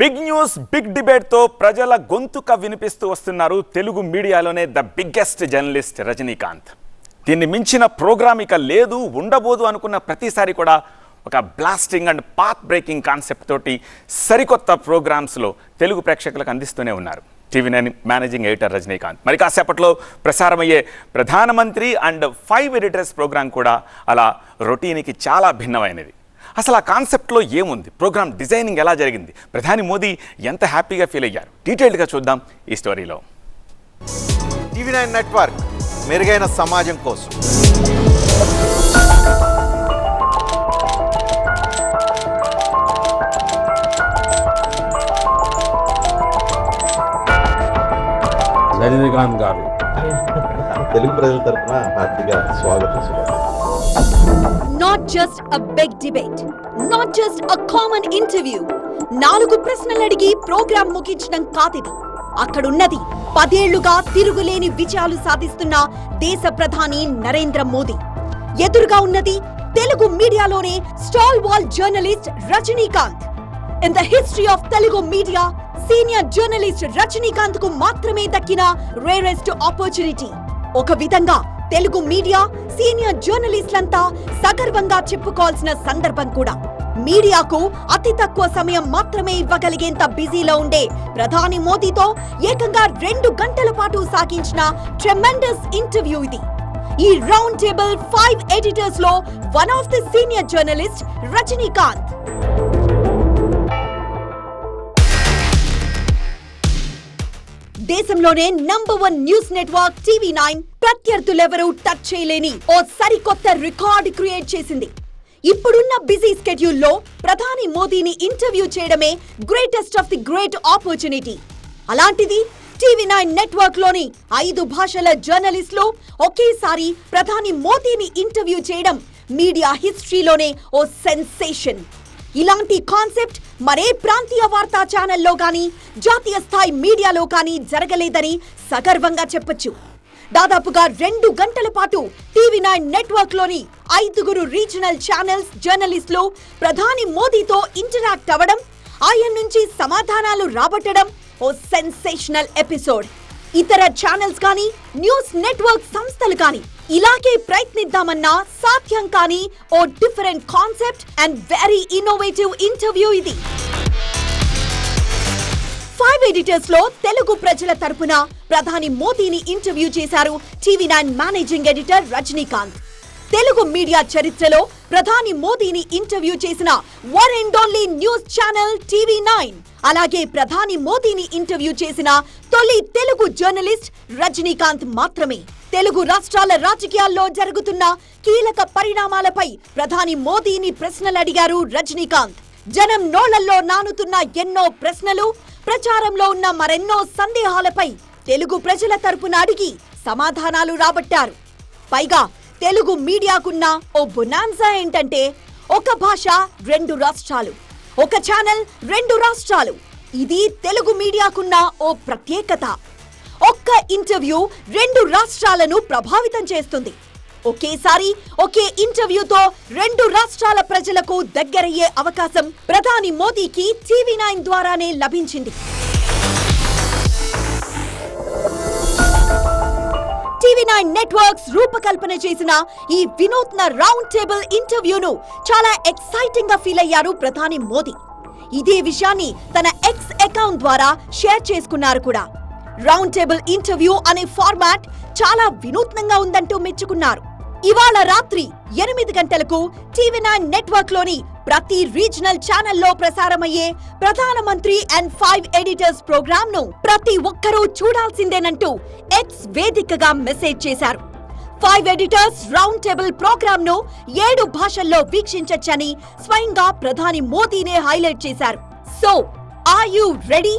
Big news big డిబేట్తో ప్రజల గొంతుక వినిపిస్తూ వస్తున్నారు తెలుగు మీడియాలోనే ద బిగ్గెస్ట్ జర్నలిస్ట్ రజనీకాంత్. దీన్ని మించిన ప్రోగ్రామ్ ఇక లేదు ఉండబోదు అనుకున్న ప్రతిసారి కూడా ఒక blasting and path breaking concept తోటి సరికొత్త ప్రోగ్రామ్స్లో తెలుగు ప్రేక్షకులకు అందిస్తూనే ఉన్నారు. TV nine managing editor Rajinikanth. మరి కాసేపట్లో ప్రసారమయ్యే ప్రధానమంత్రి అండ్ ఫైవ్ ఎడిటర్స్ ప్రోగ్రాం కూడా అలా రొటీన్కి చాలా భిన్నమైనది. అసలు ఆ కాన్సెప్ట్లో ఏముంది? ప్రోగ్రామ్ డిజైనింగ్ ఎలా జరిగింది? ప్రధాని మోదీ ఎంత హ్యాపీగా ఫీల్ అయ్యారు? డీటెయిల్డ్గా చూద్దాం ఈ స్టోరీలో. టీవీ నైన్ నెట్వర్క్ మెరుగైన సమాజం కోసం. రజనీకాంత్ గారు. తెలుగు ప్రజల తరపున హార్దిగా స్వాగతం not just a big debate not just a common interview నాలుగు ప్రశ్నలు అడిగి ప్రోగ్రాం ముగించడం కాదిది అక్కడున్నది పదేళ్ళుగా తిరుగులేని విజయాలు సాధిస్తున్న దేశ ప్రధాని నరేంద్ర మోదీ. ఎదురుగా ఉన్నది Telugu మీడియాలోనే stalwart journalist Rajinikanth. In the history of Telugu media senior journalist రజనీకాంత్కు మాత్రమే దక్కిన రేరెస్ట్ ఆపర్చునిటీ ఒక విధంగా తెలుగు మీడియా సీనియర్ జర్నలిస్టులంతా సగర్వంగా చెప్పుకోవాల్సిన సందర్భం కూడా. మీడియాకు అతి తక్కువ సమయం మాత్రమే ఇవ్వగలిగేంత బిజీలో ఉండే ప్రధాని మోదీతో ఏకంగా రెండు గంటల పాటు సాగించిన ట్రెమెండస్ ఇంటర్వ్యూ ఇది. ఈ round table five ఎడిటర్స్లో one of the senior journalist Rajinikanth. దేశంలోనే number one news network TV nine ప్రత్యర్థులెవరూ touch చేయలేని ఓ సరికొత్త రికార్డ్ క్రియేట్ చేసింది. ఇప్పుడున్న బిజీ స్కెడ్యూల్లో ప్రధాని మోదీని ఇంటర్వ్యూ చేయడమే greatest of the great opportunity అలాంటిది టీవీ నైన్ నెట్వర్క్లోని ఐదు భాషల జర్నలిస్టులు ఒకేసారి ప్రధాని మోదీని ఇంటర్వ్యూ చేయడం మీడియా హిస్టరీలోనే ఓ సెన్సేషన్ ఇలాంటి కాన్సెప్ట్ మరే ప్రాంతీయ వార్తా ఛానల్లో కానీ జాతీయ స్థాయి మీడియాలో కానీ జరగలేదని సగర్వంగా చెప్పొచ్చు. దాదాపుగా రెండు గంటల పాటు టీవీ నైన్ నెట్వర్క్లోని ఐదుగురు రీజనల్ ఛానల్స్ జర్నలిస్టులు ప్రధాని మోదీతో ఇంటరాక్ట్ అవ్వడం ఆయన నుంచి సమాధానాలు రాబట్టడం ఓ సెన్సేషనల్ ఎపిసోడ్. ఇతర ఛానల్స్ కానీ న్యూస్ నెట్వర్క్ సంస్థలు కానీ ఇలాగే ప్రయత్నిద్దామన్నా సాధ్యం కానీ ఓ different concept and very innovative interview ఇది. ఫైవ్ ఎడిటర్స్లో తెలుగు ప్రజల తరపున ప్రధాని మోదీని ఇంటర్వ్యూ చేశారు TV nine managing editor Rajinikanth. Telugu media చరిత్రలో ప్రధాని మోదీని ఇంటర్వ్యూ చేసిన one and only news channel TV nine. అలాగే ప్రధాని మోదీని ఇంటర్వ్యూ చేసిన తొలి తెలుగు జర్నలిస్ట్ రజనీకాంత్ మాత్రమే. తెలుగు రాష్ట్రాల రాజకీయాల్లో జరుగుతున్న కీలక పరిణామాలపై ప్రధాని మోదీని ప్రశ్నలు అడిగారు రజనీకాంత్. జనం నోళ్ళలో నానుతున్న ఎన్నో ప్రశ్నలు ప్రచారంలో ఉన్న మరెన్నో సందేహాలపై తెలుగు ప్రజల తరపున అడిగి సమాధానాలు రాబట్టారు. పైగా తెలుగు మీడియాకున్న ఓ బునాన్సా ఏంటంటే ఒక భాష రెండు రాష్ట్రాలు ఒక ఛానల్ రెండు రాష్ట్రాలు. ఇది తెలుగు మీడియాకున్న ఓ ప్రత్యేకత. ఒక్క ఇంటర్వ్యూ రెండు రాష్ట్రాలను ప్రభావితం చేస్తుంది. ఒకేసారి ఒకే ఇంటర్వ్యూతో రెండు రాష్ట్రాల ప్రజలకు దగ్గరయ్యే అవకాశం ప్రధాని మోదీకి టీవీ నైన్ ద్వారానే లభించింది. టీవీ నైన్ నెట్వర్క్స్ రూపకల్పన చేసిన ఈ వినూత్న రౌండ్ టేబుల్ ఇంటర్వ్యూను చాలా ఎక్సైటింగ్గా ఫీల్ అయ్యారు ప్రధాని మోదీ. ఇదే విషయాన్ని తన ఎక్స్ అకౌంట్ ద్వారా షేర్ చేసుకున్నారు కూడా. రౌండ్ టేబుల్ ఇంటర్వ్యూ అనే ఫార్మాట్ చాలా వినూత్నంగా ఉందంటూ మెచ్చుకున్నారు. ఇవాళ రాత్రి ఎనిమిది గంటలకు టీవీ నైన్ నెట్వర్క్లోని ప్రతి రీజనల్ ఛానల్లో ప్రసారమయ్యే ప్రధానమంత్రి అండ్ ఫైవ్ ఎడిటర్స్ ప్రోగ్రామ్ను ప్రతి ఒక్కరూ చూడాల్సిందేనంటూ ఎక్స్ వేదికగా మెసేజ్ చేశారు. ఫైవ్ ఎడిటర్స్ రౌండ్ టేబుల్ ప్రోగ్రామ్ను ఏడు భాషల్లో వీక్షించొచ్చని స్వయంగా ప్రధాని మోదీనే హైలైట్ చేశారు. So are you ready?